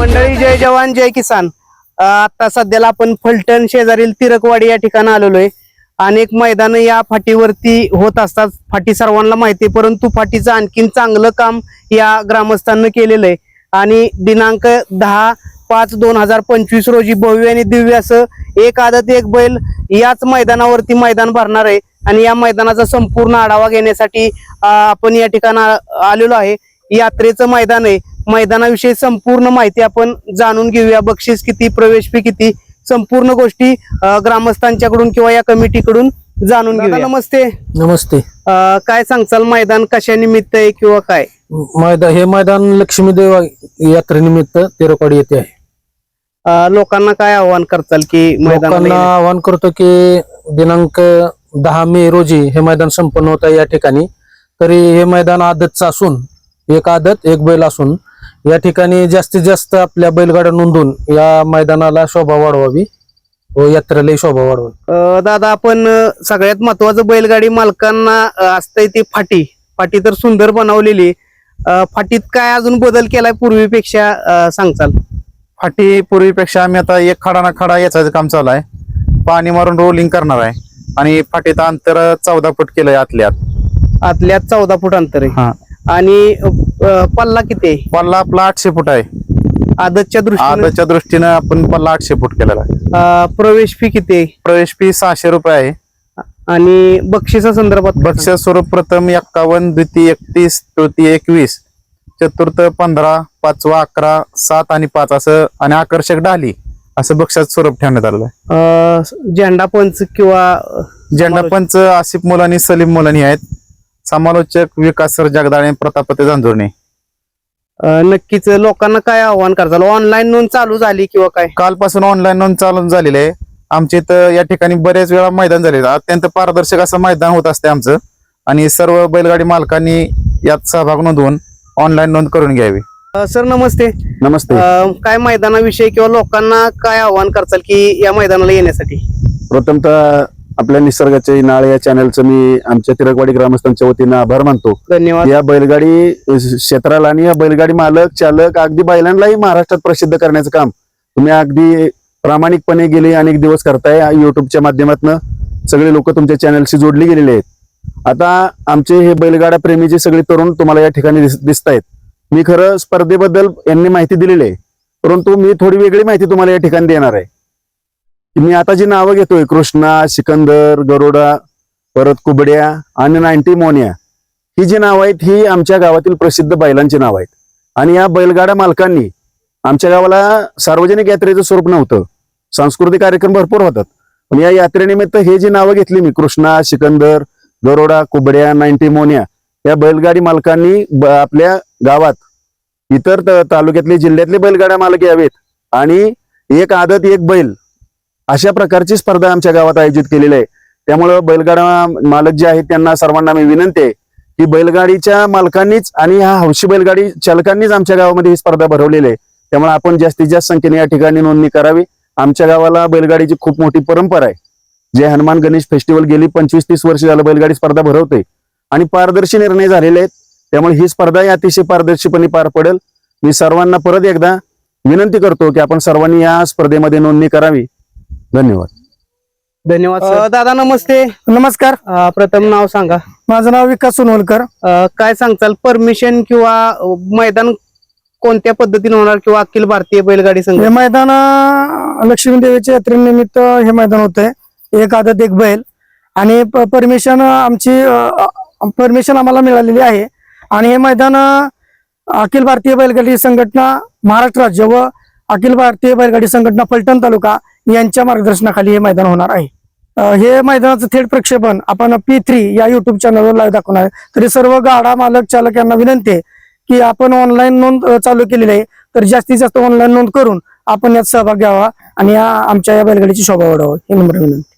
मंडळी जय जवान जय किसान. आता सध्याला आपण फलटण शेजारील तिरकवाडी या ठिकाणी आलेलो आहे अनेक मैदान या फाटीवरती होत असतात. फाटी सर्वांना माहिती आहे परंतु फाटीचं आणखीन चांगलं काम या ग्रामस्थांनी केलेलं आहे आणि दिनांक दहा पाच दोन हजार पंचवीस रोजी भव्य आणि दिव्य असं एक आदत एक बैल याच मैदानावरती मैदान भरणार आहे. आणि या मैदानाचा संपूर्ण आढावा घेण्यासाठी आपण या ठिकाणी आलेलो आहे. यात्रेचं मैदान आहे. मैदानाविषयी संपूर्ण माहिती आपण जाणून घेऊया. बक्षीस किती प्रवेश फी किती संपूर्ण गोष्टी ग्रामस्थांच्याकडून किंवा या कमिटीकडून जाणून घेऊया. नमस्ते. नमस्ते. अ, काय सांगचाल मैदान कशा निमित्त आहे किंवा काय? मैदान हे मैदान लक्ष्मीदेव यात्रेनिमित्त तेरकवाडी येथे आहे. अ, लोकांना काय आव्हान करताल की लोकांना येण्याचं? आवाहन करतो की दिनांक दहा मे रोजी हे मैदान संपन्न होत आहे या ठिकाणी. तरी हे मैदान आदतचं असून एक आदत एक बैल असून या ठिकाणी जास्तीत जास्त आपल्या बैलगाड्या नोंदून या मैदानाला शोभा वाढवावी व यात्रेलाही शोभा वाढवावी. अ, दादा आपण सगळ्यात महत्वाचं बैलगाडी मालकांना असतंय ती फाटी. फाटी तर सुंदर बनवलेली. फाटीत काय अजून बदल केलाय पूर्वीपेक्षा सांगचाल फाटी पूर्वीपेक्षा आम्ही आता एक खडा ना खडा याचं काम चालू आहे. पाणी मारून रोलिंग करणार आहे. आणि फाटीचं अंतर चौदा फूट केलंय आतल्यात. आतल्यात चौदा फूट अंतर आहे. हा. आणि अ, पल्ला किती आहे? पल्ला आपला आठशे फूट आहे. आदतच्या दृष्टीने? आदच्या दृष्टीनं आपण पल्ला आठशे फूट केलेला आहे. प्रवेश फी किती आहे? प्रवेश फी सहाशे रुपये आहे. आणि बक्षिसा संदर्भात काय बक्षीस स्वरूप प्रथम एक्कावन्न द्वितीय एकतीस तृतीय एकवीस चतुर्थ पंधरा पाचवा अकरा सात आणि पाच असं आणि आकर्षक डाली असं बक्षीस स्वरूप ठेवण्यात आलेलं आहे? अ, झेंडा पंच किंवा झेंडा पंच आसिफ मुलानी सलीम मुलानी आहेत. समालोचक विकास सर जगदाळे आणि प्रतापते जांजुर्णे. अ, नक्कीच लोकांना काय आव्हान करताल? ऑनलाईन नोंद चालू झाली किंवा काय? कालपासून ऑनलाईन नोंद चालून झालेली आहे. आमच्या इथं या ठिकाणी बरेच वेळा मैदान झालेलं आहे. अत्यंत पारदर्शक असं मैदान होत असते आमचं. आणि सर्व बैलगाडी मालकांनी यात सहभाग नोंदवून ऑनलाईन नोंद करून घ्यावी. अ, सर नमस्ते. नमस्ते. अ, काय मैदानाविषयी किंवा लोकांना काय आव्हान करताल की या मैदानाला येण्यासाठी? प्रथमतः आपल्या निसर्गाचे नाळ या चॅनलचं मी आमच्या तिरकवाडी ग्रामस्थांच्या वतीनं आभार मानतो. धन्यवाद. या बैलगाडी क्षेत्राला आणि या बैलगाडी मालक चालक अगदी बैलांनाही महाराष्ट्रात प्रसिद्ध करण्याचं काम. तुम्ही अगदी प्रामाणिकपणे गेले अनेक दिवस करताय. युट्यूबच्या माध्यमातून सगळे लोक तुमच्या चॅनलशी जोडली गेलेले आहेत. आता आमचे हे बैलगाडा प्रेमीचे सगळे तरुण तुम्हाला या ठिकाणी दिसत आहेत मी खरं स्पर्धेबद्दल यांनी माहिती दिलेली आहे. परंतु मी थोडी वेगळी माहिती तुम्हाला या ठिकाणी देणार आहे. मी आता जी नावं घेतोय कृष्णा सिकंदर गरुडा परत कुबड्या आणि नाईन्टी मोनिया ही जी नावं आहेत ही आमच्या गावातील प्रसिद्ध बैलांची नावं आहेत. आणि या बैलगाडा मालकांनी आमच्या गावाला सार्वजनिक यात्रेचं स्वरूप नव्हतं. सांस्कृतिक कार्यक्रम भरपूर होतात. पण या यात्रेनिमित्त हे जी नावं घेतली मी कृष्णा सिकंदर गरोडा कुबड्या नाईन्टी मोनिया या बैलगाडी मालकांनी आपल्या गावात इतर तालुक्यातले जिल्ह्यातले बैलगाड्या मालक यावेत. आणि एक आदत एक बैल अशा प्रकारची स्पर्धा आमच्या गावात आयोजित केलेली आहे. त्यामुळं बैलगाडा मालक जे आहेत त्यांना सर्वांना मी विनंती आहे की बैलगाडीच्या मालकांनीच आणि ह्या हौशी बैलगाडी चालकांनीच आमच्या गावामध्ये ही स्पर्धा भरवलेली आहे. त्यामुळे आपण जास्तीत जास्त संख्येने या ठिकाणी नोंदणी करावी. आमच्या गावाला बैलगाडीची खूप मोठी परंपरा आहे. जे हनुमान गणेश फेस्टिवल गेली पंचवीस तीस वर्ष झालं बैलगाडी स्पर्धा भरवते आणि पारदर्शी निर्णय झालेले आहेत. त्यामुळे ही स्पर्धाही अतिशय पारदर्शीपणे पार पडेल. मी सर्वांना परत एकदा विनंती करतो की आपण सर्वांनी या स्पर्धेमध्ये नोंदणी करावी. धन्यवाद. धन्यवाद सर. दादा नमस्ते. नमस्कार. अ, प्रथम नाव सांगा. माझं नाव विकास सोनवलकर अ, काय सांगताल? परमिशन किंवा अ, मैदान कोणत्या पद्धतीने होणार किंवा अखिल भारतीय बैलगाडी संघ? हे मैदान अं, लक्ष्मी देवीच्या यात्रेनिमित्त हे मैदान होत आहे एक आदत एक बैल. आणि परमिशन आमची परमिशन आम्हाला मिळालेली आहे. आणि हे मैदान अं, अखिल भारतीय बैलगाडी संघटना महाराष्ट्र राज्य व अखिल भारतीय बैलगाडी संघटना फलटण तालुका यांच्या मार्गदर्शनाखाली हे मैदान होणार आहे. हे मैदानाचं थेट प्रक्षेपण आपण पी थ्री या युट्यूब चॅनलवर लाईव्ह दाखवणार तरी सर्व गाडा मालक चालक यांना विनंती आहे की आपण ऑनलाईन नोंद चालू केलेली आहे. तर जास्तीत जास्त ऑनलाईन नोंद करून आपण यात सहभाग घ्यावा आणि आमच्या या बैलगाडीची शोभा वाढावा. हे नंबर विनंती.